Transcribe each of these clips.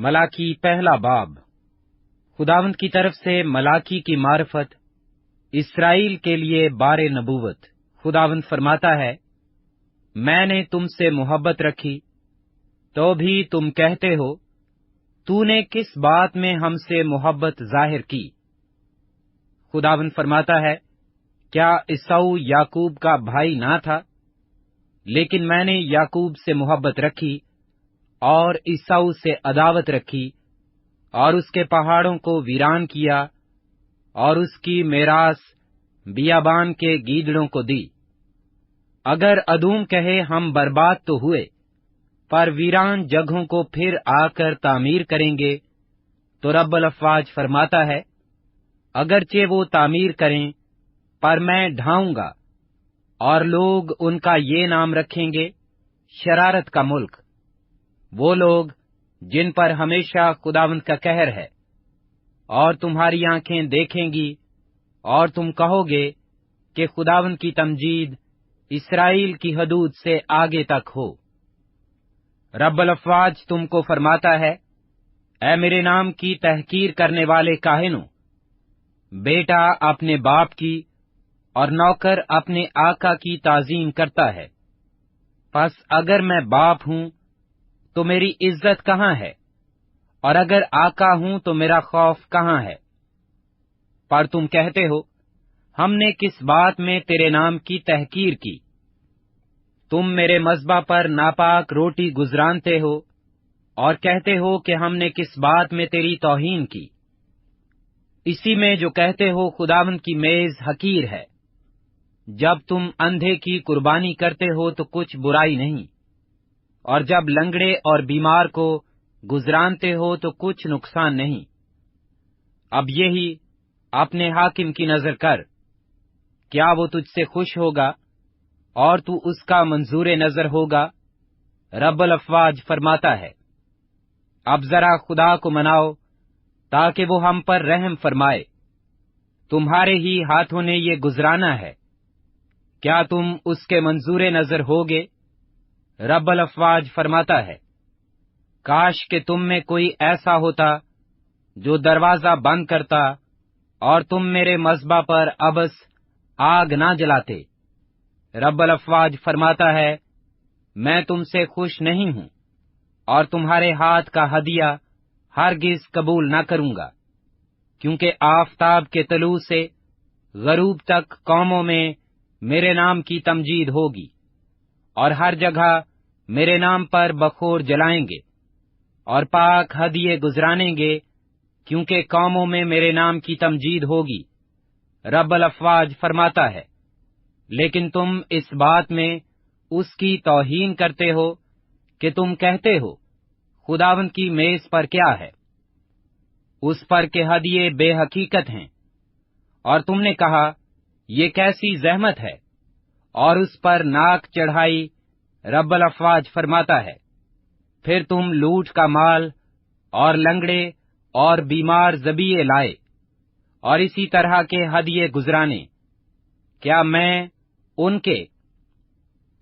मलाकी पहला बाब। खुदावंत की तरफ़ से मलाकी की मार्फत इसराइल के लिए बारे नबूवत। खुदावंत फरमाता है, मैंने तुमसे मोहब्बत रखी तो भी तुम कहते हो, तूने किस बात में हमसे मोहब्बत ज़ाहिर की? खुदावंत फरमाता है, क्या ईसाऊ याकूब का भाई ना था? लेकिन मैंने याकूब से मोहब्बत रखी और ईसाऊ से अदावत रखी, और उसके पहाड़ों को वीरान किया, और उसकी मेरास बियाबान के गीदड़ों को दी। अगर अदूम कहे, हम बर्बाद तो हुए, पर वीरान जगहों को फिर आकर तामीर करेंगे तो रब्बल अफवाज फरमाता है, अगरचे वो तामीर करें, पर मैं ढाऊँगा, और लोग उनका ये नाम रखेंगे, शरारत का मुल्क। वो लोग जिन पर हमेशा खुदावंत का कहर है, और तुम्हारी आँखें देखेंगी, और तुम कहोगे कि खुदावंत की तमजीद इसराइल की हदूद से आगे तक हो। रब्बल अफवाज तुमको फरमाता है ए मेरे नाम की तहकीर करने वाले काहिनों, बेटा अपने बाप की और नौकर अपने आका की ताजीम करता है। बस अगर मैं बाप हूँ तो मेरी इज़्ज़त कहाँ है? और अगर आका हूँ तो मेरा खौफ कहाँ है? पर तुम कहते हो, हमने किस बात में तेरे नाम की तहकीर की? तुम मेरे मजबा पर नापाक रोटी गुजरानते हो, और कहते हो कि हमने किस बात में तेरी तोहीन की? इसी में जो कहते हो, खुदावन की मेज हकीर है। जब तुम अंधे की कुर्बानी करते हो तो कुछ बुराई नहीं। और जब लंगड़े और बीमार को गुजरानते हो तो कुछ नुकसान नहीं। अब यही अपने हाकिम की नज़र कर। क्या वो तुझसे खुश होगा और तू उसका मंजूर नज़र होगा? रब्बल अफवाज फरमाता है। अब जरा खुदा को मनाओ ताकि वो हम पर रहम फरमाए। तुम्हारे ही हाथों ने ये गुजराना है। क्या तुम उसके मंजूर नज़र होगे? रब्बल अफवाज फरमाता है, काश के तुम में कोई ऐसा होता जो दरवाज़ा बंद करता और तुम मेरे मजबा पर अबस आग ना जलाते। रब्बल अफवाज फरमाता है, मैं तुमसे खुश नहीं हूँ और तुम्हारे हाथ का हदिया हरगिज कबूल ना करूँगा, क्योंकि आफताब के तलू से गरूब तक कौमों में मेरे नाम की तमजीद होगी और हर जगह मेरे नाम पर बखोर जलाएँगे और पाक हदिये गुजरानेंगे, क्योंकि कौमों में मेरे नाम की तमजीद होगी। रब्बल अफवाज फरमाता है, लेकिन तुम इस बात में उसकी तोहीन करते हो कि तुम कहते हो, खुदावन की मेज पर क्या है? उस पर के हदिये बेहकीकत हैं। और तुमने कहा, ये कैसी जहमत है? और उस पर नाक चढ़ाई रब्बल अफवाज फरमाता है, फिर तुम लूट का माल और लंगड़े और बीमार जबिये लाए और इसी तरह के हदिये गुजराने। क्या मैं उनके,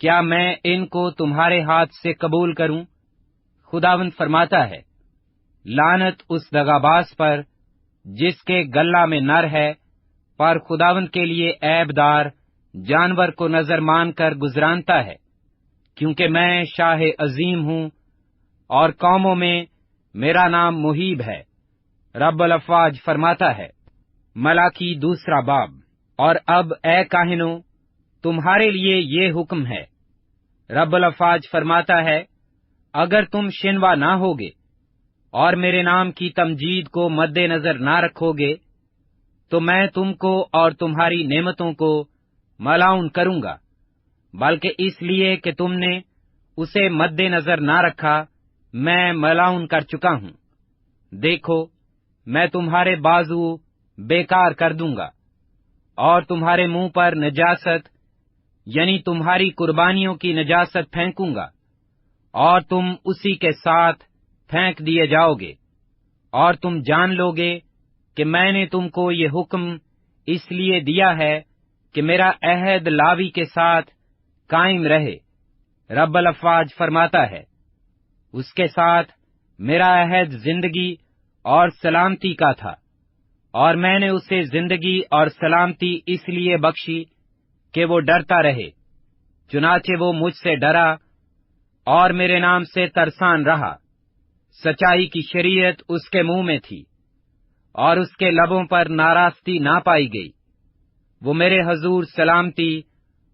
क्या मैं इनको तुम्हारे हाथ से कबूल करूँ? खुदावंत फरमाता है, लानत उस दगाबाज पर जिसके गल्ला में नर है, पर खुदावंत के लिए ऐबदार जानवर को नज़र मानकर गुजरानता है। क्योंकि मैं शाह अजीम हूँ और कौमों में मेरा नाम मुहीब है। रब्बल अफवाज फरमाता है, मलाकी दूसरा बाब, और अब ए काहिनो, तुम्हारे लिए ये हुक्म है। रब्बल अफवाज फरमाता है, अगर तुम शिनवा ना होगे और मेरे नाम की तमजीद को मद्देनजर ना रखोगे तो मैं तुमको और तुम्हारी नेमतों को मलाउन करूँगा। बल्कि इसलिए कि तुमने उसे मद्देनजर ना रखा, मैं मलाउन कर चुका हूँ। देखो, मैं तुम्हारे बाजू बेकार कर दूँगा, और तुम्हारे मुँह पर नजासत, यानी तुम्हारी कुर्बानियों की नजासत फेंकूँगा, और तुम उसी के साथ फेंक दिए जाओगे। और तुम जान लोगे कि मैंने तुमको ये हुक्म इसलिए दिया है कि मेरा अहद लावी के साथ कायम रहे। रब्बल अफवाज फरमाता है, उसके साथ मेरा अहद ज़िंदगी और सलामती का था, और मैंने उसे ज़िंदगी और सलामती इसलिए बख्शी कि वो डरता रहे, चुनाचे वो मुझसे डरा और मेरे नाम से तरसान रहा। सच्चाई की शरीयत उसके मुँह में थी और उसके लबों पर नाराज़गी ना पाई गई। वो मेरे हजूर सलामती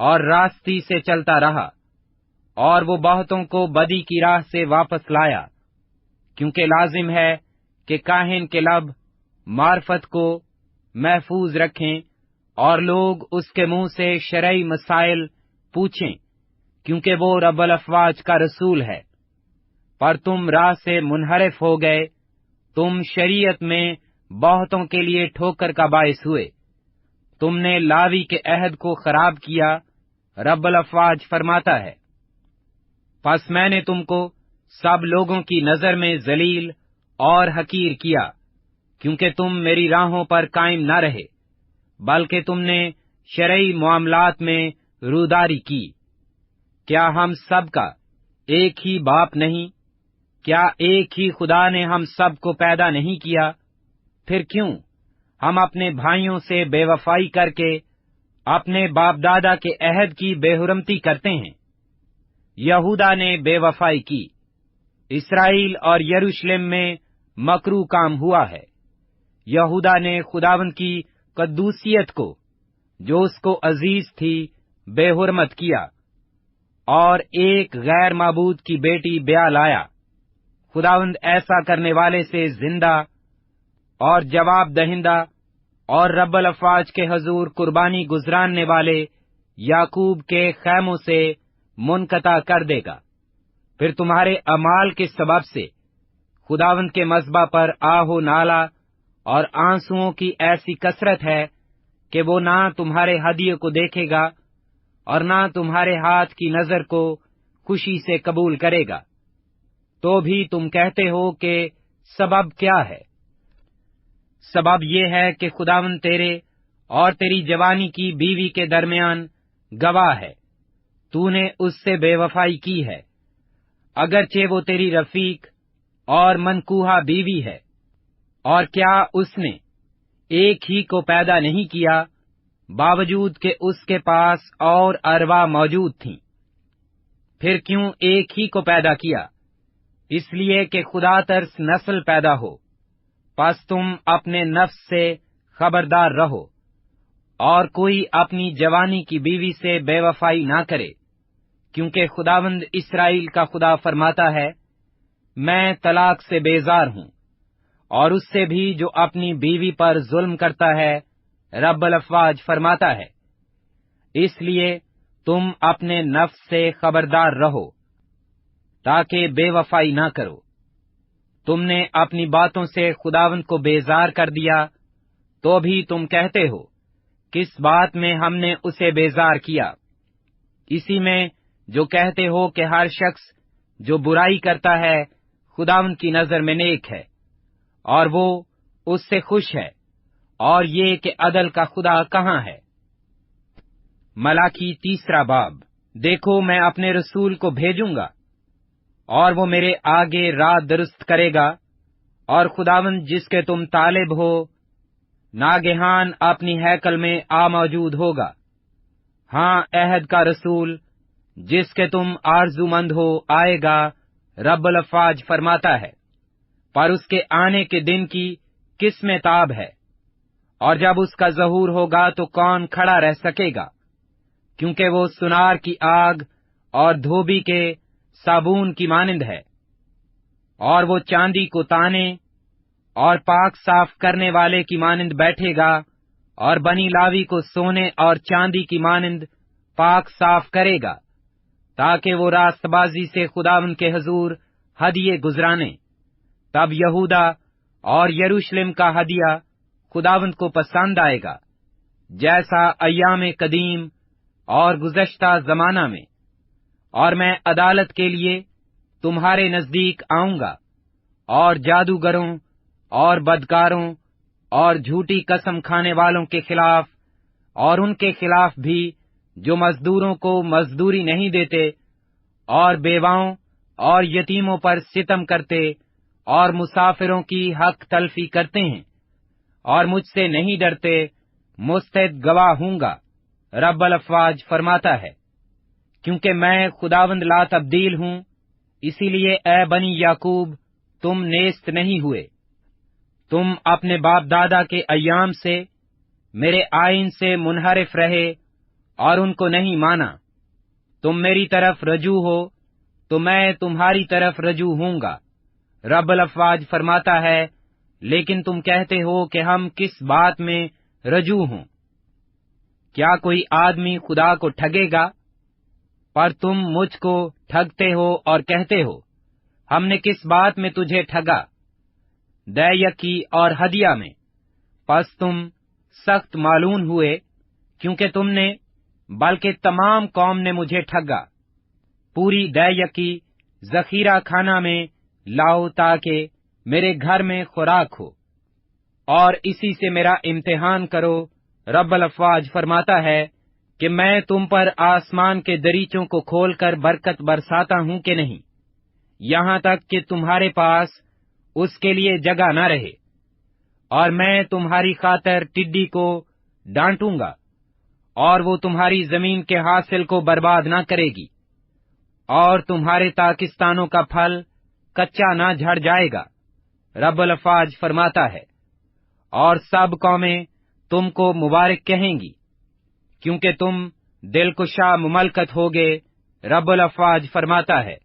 और रास्ती से चलता रहा, और वो बहुतों को बदी की राह से वापस लाया, क्योंकि लाजिम है कि काहिन के लब मार्फत को महफूज रखें और लोग उसके मुँह से शरई मसाइल पूछें, क्योंकि वो रबल अफवाज का रसूल है। पर तुम राह से मुनहरफ हो गए, तुम शरीयत में बहुतों के लिए ठोकर का बायस हुए। तुमने लावी के अहद को खराब किया, रब्बल अफवाज फरमाता है। बस मैंने तुमको सब लोगों की नज़र में जलील और हकीर किया, क्योंकि तुम मेरी राहों पर कायम न रहे, बल्कि तुमने शरई मामलात में रूदारी की। क्या हम सब का एक ही बाप नहीं? क्या एक ही खुदा ने हम सबको पैदा नहीं किया? फिर क्यों? हम अपने भाइयों से बेवफाई करके, अपने बाप दादा के अहद की बेहुरमती करते हैं। यहूदा ने बेवफाई की। इसराइल और यरूशलेम में मकरू काम हुआ है। यहूदा ने खुदावन की कद्दूसियत को, जो उसको अज़ीज़ थी, बेहुरमत किया और एक गैर मबूद की बेटी ब्या लाया। खुदावंद ऐसा करने वाले से ज़िंदा और जवाब दहिंदा और रब्बल अफवाज के हजूर कुर्बानी गुजरानने वाले याकूब के खैमों से मुनकता कर देगा। फिर तुम्हारे अमाल के सबब से खुदावंत के मजबा पर आहो नाला और आंसुओं की ऐसी कसरत है कि वो ना तुम्हारे हदिये को देखेगा और ना तुम्हारे हाथ की नज़र को खुशी से कबूल करेगा। तो भी तुम कहते हो कि सबब क्या है? सबब ये है कि खुदावन तेरे और तेरी जवानी की बीवी के दरमियान गवाह है। तूने उससे बेवफाई की है। अगरचे वो तेरी रफीक और मनकूहा बीवी है। और क्या उसने एक ही को पैदा नहीं किया, बावजूद के उसके पास और अरवा मौजूद थीं। फिर क्यों एक ही को पैदा किया? इसलिए कि खुदा तर्स नस्ल पैदा हो। पस तुम अपने नफ्स से खबरदार रहो, और कोई अपनी जवानी की बीवी से बेवफाई ना करे, क्योंकि खुदावंद इसराइल का खुदा फरमाता है, मैं तलाक से बेजार हूँ, और उससे भी जो अपनी बीवी पर जुल्म करता है, रब्बल अफवाज फरमाता है। इसलिए तुम अपने नफ्स से खबरदार रहो, ताकि बेवफाई ना करो। तुमने अपनी बातों से खुदावन को बेजार कर दिया तो भी तुम कहते हो, किस बात में हमने उसे बेजार किया? इसी में जो कहते हो कि हर शख्स जो बुराई करता है, खुदावन की नज़र में नेक है, और वो उससे खुश है, और ये कि अदल का खुदा कहाँ है? मलाकी तीसरा बाब, देखो मैं अपने रसूल को भेजूँगा और वो मेरे आगे रात दुरुस्त करेगा। और खुदावन जिसके तुम तालिब हो, नागेहान अपनी हैकल में आ मौजूद होगा। हाँ अहद का रसूल, जिसके तुम आरजूमंद हो, आएगा, रब्बल अफाज फरमाता है। पर उसके आने के दिन की किसमें ताब है? और जब उसका जहूर होगा तो कौन खड़ा रह सकेगा? क्योंकि वो सुनार की आग और धोबी के साबुन की मानिंद है, और वो चांदी को ताने और पाक साफ़ करने वाले की मानिंद बैठेगा, और बनी लावी को सोने और चांदी की मानिंद पाक साफ़ करेगा, ताकि वो रास्तबाजी से खुदावन के हजूर हदिये गुजराने। तब यहूदा और यरूशलेम का हदिया खुदावंत को पसंद आएगा, जैसा अयाम कदीम और गुजश्ता जमाना में। और मैं अदालत के लिए तुम्हारे नज़दीक आऊँगा, और जादूगरों, और बदकारों, और झूठी कसम खाने वालों के खिलाफ, और उनके खिलाफ भी, जो मजदूरों को मजदूरी नहीं देते, और बेवाओं, और यतीमों पर सितम करते, और मुसाफिरों की हक तलफी करते हैं, और मुझसे नहीं डरते, मुस्तैद गवाह हूँगा रब अफवाज फरमाता है। क्योंकि मैं खुदावंद ला तब्दील हूँ, इसीलिए ए बनी याकूब, तुम नेस्त नहीं हुए। तुम अपने बाप दादा के अयाम से, मेरे आइन से मुनहरिफ रहे और उनको नहीं माना। तुम मेरी तरफ़ रजू हो तो मैं तुम्हारी तरफ़ रजू हूँगा रब अफवाज फरमाता है, लेकिन तुम कहते हो कि हम किस बात में रजू हों? क्या कोई आदमी खुदा को ठगेगा? पर तुम मुझको ठगते हो और कहते हो, हमने किस बात में तुझे ठगा? दैयकी और हदिया में। पस तुम सख्त मालूम हुए, क्योंकि तुमने, बल्कि तमाम कौम ने मुझे ठगा। पूरी दैयकी जखीरा खाना में लाओ ताकि मेरे घर में खुराक हो। और इसी से मेरा इम्तिहान करो रब अफवाज फरमाता है कि मैं तुम पर आसमान के दरीचों को खोलकर बरकत बरसाता हूँ कि नहीं। यहाँ तक कि तुम्हारे पास उसके लिए जगह न रहे, और मैं तुम्हारी खातर टिड्डी को डांटूँगा, और वो तुम्हारी ज़मीन के हासिल को बर्बाद न करेगी, और तुम्हारे ताकिस्तानों का फल कच्चा न झड़ जाएगा, रब अल्फाज फरमाता है। और सब कौमें तुमको मुबारक कहेंगी। क्योंकि तुम दिलकुशा मुमलकत होगे रब अफवाज फरमाता है।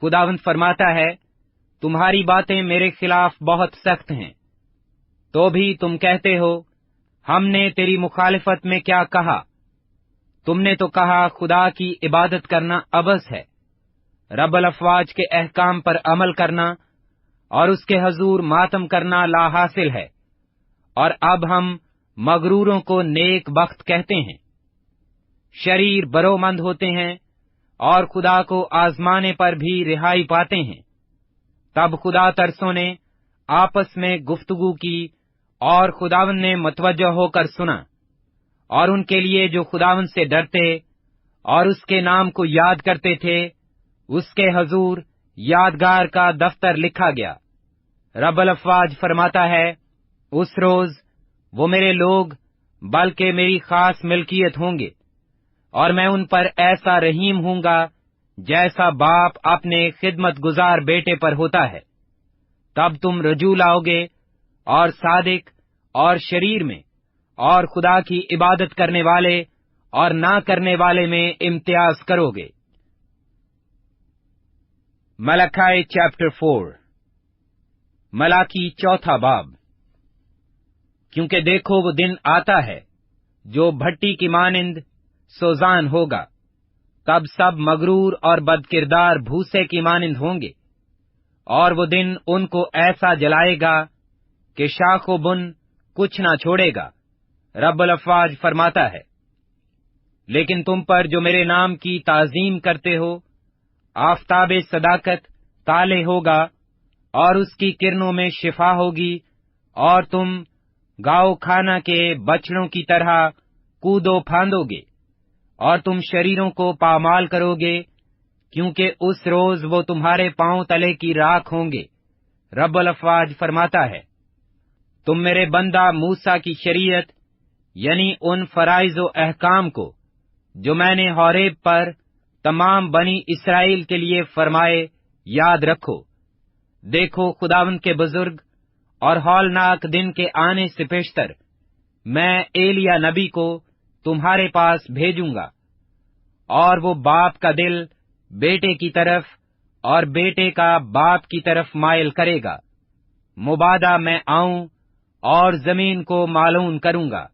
खुदावंत फरमाता है, तुम्हारी बातें मेरे खिलाफ बहुत सख्त हैं। तो भी तुम कहते हो, हमने तेरी मुखालिफत में क्या कहा? तुमने तो कहा, खुदा की इबादत करना अबस है। रबल अफवाज के अहकाम पर अमल करना और उसके हजूर मातम करना ला हासिल है। और अब हम मगरूरों को नेक वक्त कहते हैं। शरीर बरोमंद होते हैं और खुदा को आजमाने पर भी रिहाई पाते हैं। तब खुदा तरसों ने आपस में गुफ्तगु की और खुदावन ने मतवजह होकर सुना और उनके लिए जो खुदावन से डरते और उसके नाम को याद करते थे, उसके हजूर यादगार का दफ्तर लिखा गया। रबल अफवाज फरमाता है, उस रोज वो मेरे लोग, बल्कि मेरी खास मिल्कियत होंगे, और मैं उन पर ऐसा रहीम हूँगा जैसा बाप अपने खिदमत गुजार बेटे पर होता है। तब तुम रजू लाओगे, और सादिक, और शरीर में, और खुदा की इबादत करने वाले, और ना करने वाले में इम्तियाज़ करोगे। मलखाए चैप्टर फोर, मलाकी चौथा बाब। क्योंकि देखो वो दिन आता है, जो भट्टी की मानिंद सोजान होगा। तब सब मगरूर और बदकिरदार भूसे की मानिंद होंगे, और वो दिन उनको ऐसा जलाएगा कि शाखो बुन कुछ ना छोड़ेगा रब अफवाज फरमाता है। लेकिन तुम पर जो मेरे नाम की ताजीम करते हो आफताब सदाकत ताले होगा, और उसकी किरणों में शिफा होगी, और तुम गाओ खाना के बछड़ों की तरह कूदो फांदोगे, और तुम शरीरों को पामाल करोगे, क्योंकि उस रोज वो तुम्हारे पाँव तले की राख होंगे रब अफवाज फरमाता है। तुम मेरे बंदा मूसा की शरीयत, यानी उन फराइज अहकाम को, जो मैंने हौरेब पर तमाम बनी इसराइल के लिए फरमाए, याद रखो। देखो खुदावन के बुज़ुर्ग और हौलनाक दिन के आने से पेशतर मैं एलिया नबी को तुम्हारे पास भेजूँगा। और वो बाप का दिल बेटे की तरफ़ और बेटे का बाप की तरफ़ मायल करेगा। मुबादा मैं आऊँ और ज़मीन को मालूम करूँगा।